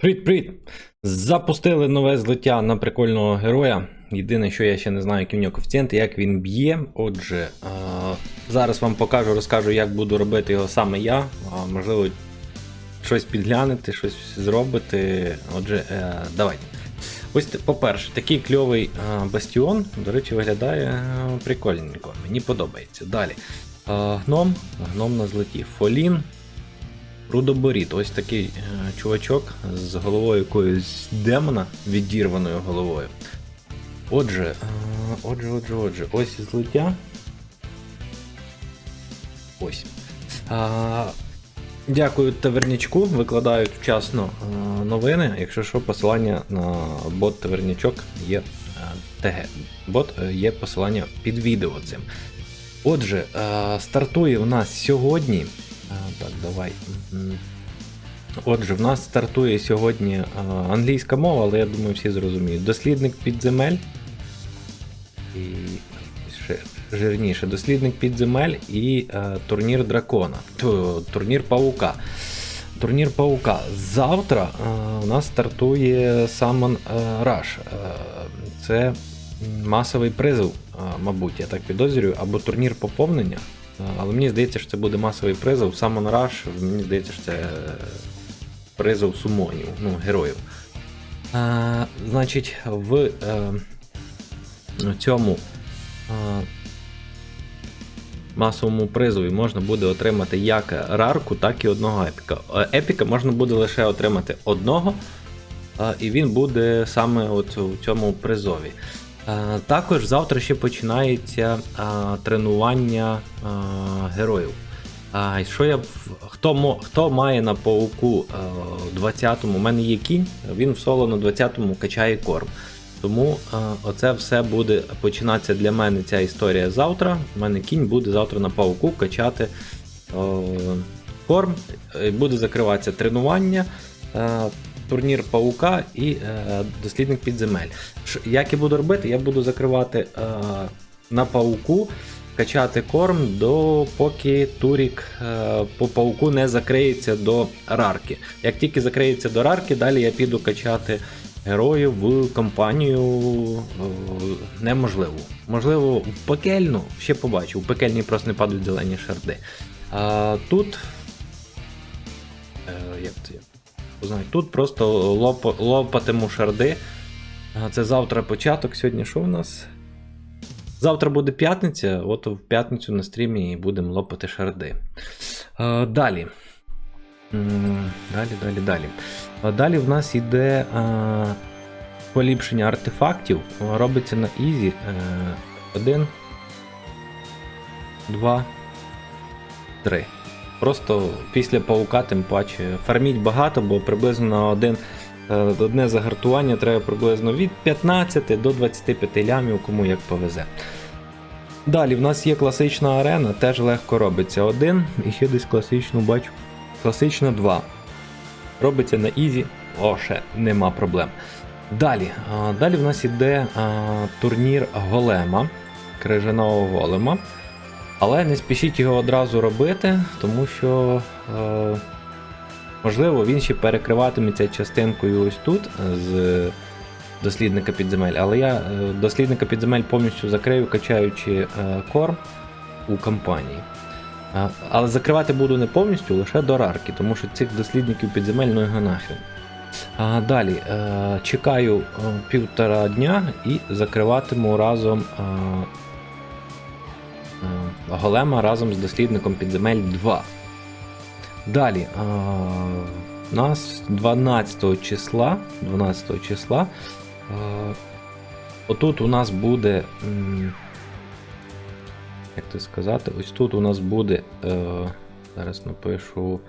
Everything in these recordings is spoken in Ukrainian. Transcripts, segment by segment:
Привіт-привіт! Запустили нове злиття на прикольного героя. Єдине, що я ще не знаю, які в нього коефіцієнти, як він б'є. Отже, зараз вам покажу, розкажу, як буду робити його саме я. Можливо, щось підглянете, щось зробити. Отже, е- давайте. Ось, по-перше, такий кльовий бастіон, до речі, виглядає е, прикольненько. Мені подобається. Далі. Гном, гном на злеті. Фолін, Рудоборіт, ось такий е, чувачок з головою якоюсь демона, відірваною головою. Отже, е, отже, отже, отже, ось злиття. Ось. А, дякую тавернячку, викладають вчасно е, новини. Якщо що, посилання на бот тавернячок є ТГ. Бот є посилання під відео цим. Отже, стартує в нас сьогодні. Так, давай. Отже, в нас стартує сьогодні англійська мова, але я думаю, всі зрозуміють. Дослідник підземель. І ще жирніше. Дослідник підземель і а, турнір дракона. Ту, турнір паука. Турнір паука. Завтра а, у нас стартує Summon Rush. А, це масовий призов, мабуть, я так підозрюю, або турнір поповнення. А, Але мені здається, що це буде масовий призов. Summon Rush, мені здається, що це е, призов сумонів, ну, героїв. А, значить, в е, цьому е, масовому призові можна буде отримати як рарку, так і одного епіка. Е, Епіка можна буде лише отримати одного, е, і він буде саме от у цьому призові. Е, Також завтра ще починається е, тренування е, героїв. А що я хто хто має на пауку е, 20-му? У мене є кінь, він в соло на 20-му качає корм. Тому оце все буде починатися для мене ця історія завтра. У мене кінь буде завтра на пауку качати корм, буде закриватися тренування. Турнір паука і е, дослідник підземель. Як я буду робити? Я буду закривати е, на пауку, качати корм до поки турік е, по пауку не закриється до рарки. Як тільки закриється до рарки, далі я піду качати героїв в компанію е, неможливо. Можливо, в пекельну, ще побачу. У пекельній просто не падають зелені шарди. А тут. Е, як це? Знаю, тут просто лоп, лопатиму шарди. Це завтра початок. Сьогодні що у нас? Завтра буде п'ятниця, от в п'ятницю на стрімі і будемо лопати шарди. Далі. Далі, далі, далі. Далі в нас йде поліпшення артефактів. Робиться на Ізі. Е, один, два, три. Просто після паука, тим паче, фарміть багато, бо приблизно один, е, одне загартування треба приблизно від 15 до 25 лямів, кому як повезе. Далі в нас є класична арена, теж легко робиться один, і ще десь класичну бачу. Класична 2. Робиться на ізі, о, ще нема проблем. Далі, далі в нас іде турнір голема, крижаного голема. Але не спішіть його одразу робити, тому що, е, можливо, він ще перекриватиметься частинкою ось тут е, з дослідника підземель. Але я е, дослідника підземель повністю закрию, качаючи е, корм у компанії. Е, але закривати буду не повністю, лише до рарки, тому що цих дослідників підземель ну його нахрен. А, далі е, чекаю е, півтора дня і закриватиму разом. Е, Голема разом з дослідником підземель 2. Далі. е, У нас 12 числа. 12 числа. е, Отут у нас буде. Як це сказати? Ось тут у нас буде. е, Зараз напишу.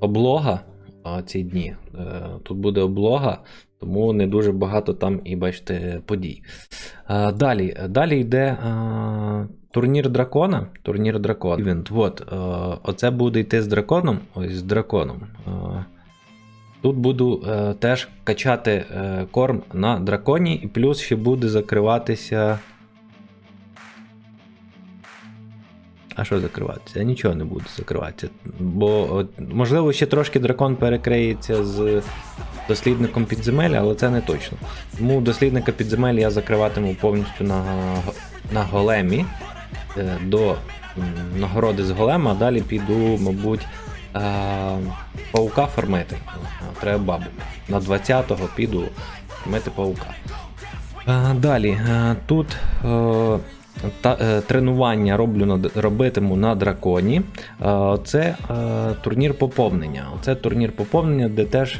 Облога ці дні. Е, Тут буде облога, тому не дуже багато там і бачите подій. Е, Далі, далі йде е, турнір дракона. Турнір дракона. Івент. От, е, оце буде йти з драконом. Ось з драконом. Е, Тут буду е, теж качати е, корм на драконі, і плюс ще буде закриватися. А що закриватися? Нічого не буде закриватися. Бо, можливо, ще трошки дракон перекриється з дослідником підземелля, але це не точно. Тому дослідника підземель я закриватиму повністю на, на големі е, до нагороди з голема, а далі піду, мабуть, е, паука фармити. Е, Треба бабу. На 20-го піду фармити паука. Далі, тут та, тренування роблю на, робитиму на драконі. Це турнір поповнення. Це турнір поповнення, де теж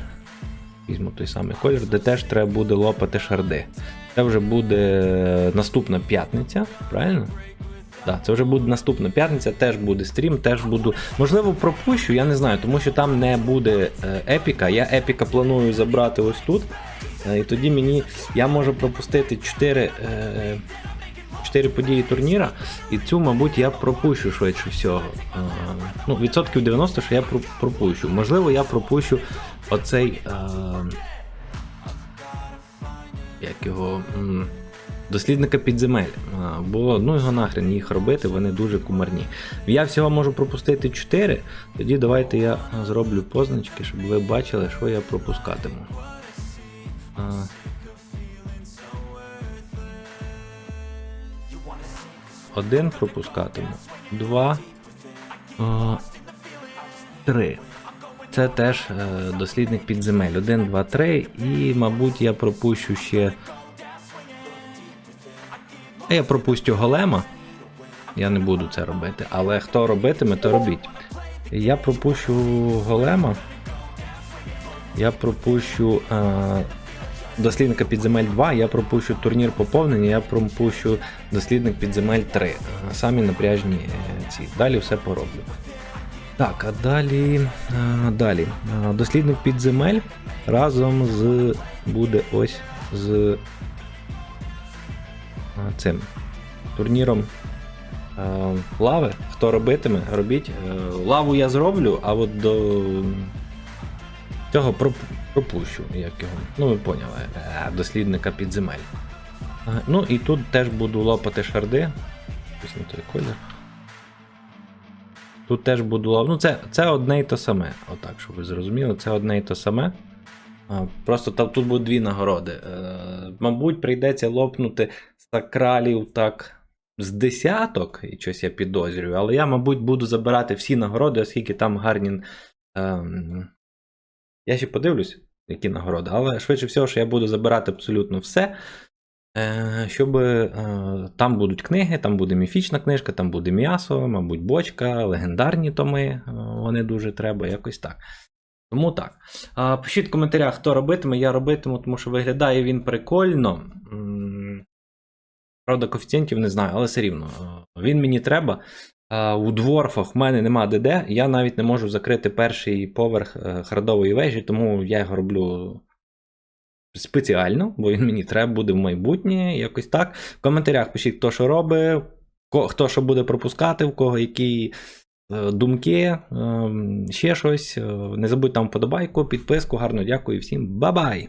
візьму той самий колір, де теж треба буде лопати шарди. Це вже буде наступна п'ятниця, правильно? Так, це вже буде наступна п'ятниця, теж буде стрім, теж буду. Можливо, пропущу, я не знаю, тому що там не буде е, епіка. Я епіка планую забрати ось тут. Е, І тоді мені я можу пропустити 4, е, 4 події турніра, і цю, мабуть, я пропущу швидше всього. Е, ну, відсотків 90, що я пропущу. Можливо, я пропущу оцей. Е, як його. Дослідника підземель. А, Бо ну його нахрен їх робити, вони дуже кумарні. Я всього можу пропустити 4, тоді давайте я зроблю позначки, щоб ви бачили, що я пропускатиму. А. Один пропускатиму. Два. А, Три. Це теж е, дослідник підземель. Один, два, три. І, мабуть, я пропущу ще. Я пропустю голема. Я не буду це робити. Але хто робитиме, то робіть. Я пропущу голема. Я пропущу е, дослідника підземель 2, я пропущу турнір поповнення, я пропущу дослідник підземель 3. Е, Самі напряжні е, ці. Далі все пороблю. Так, а далі. далі. Дослідник підземель разом з. буде ось з цим турніром лави. Хто робитиме, робіть. Е, Лаву я зроблю, а от до цього проп- пропущу, як його. Ну, ви поняли, е, дослідника підземель. Ну і тут теж буду лопати шарди. Ось на той колір. Тут теж буду. Ну, це, це одне і то саме. Отак, щоб ви зрозуміли, це одне і то саме. Просто там тут будуть дві нагороди. Е, мабуть, прийдеться лопнути сакралів так з десяток, і щось я підозрюю, але я, мабуть, буду забирати всі нагороди, оскільки там гарні. Ем... Я ще подивлюсь, які нагороди, але швидше всього, що я буду забирати абсолютно все. Е, щоб е, там будуть книги, там буде міфічна книжка, там буде м'ясо, мабуть, бочка, легендарні томи. е, Вони дуже треба, якось так. Тому так. Пишіть в коментарях, хто робитиме, я робитиму, тому що виглядає він прикольно. Правда, коефіцієнтів не знаю, але все рівно. Він мені треба. У дворфах в мене нема ДД, я навіть не можу закрити перший поверх хардової вежі, тому я його роблю спеціально, бо він мені треба буде в майбутнє, якось так. В коментарях пишіть, хто що робить, хто що буде пропускати, в кого які е, думки, ем, ще щось. Е, Не забудь там вподобайку, підписку. Гарно дякую всім. Бабай!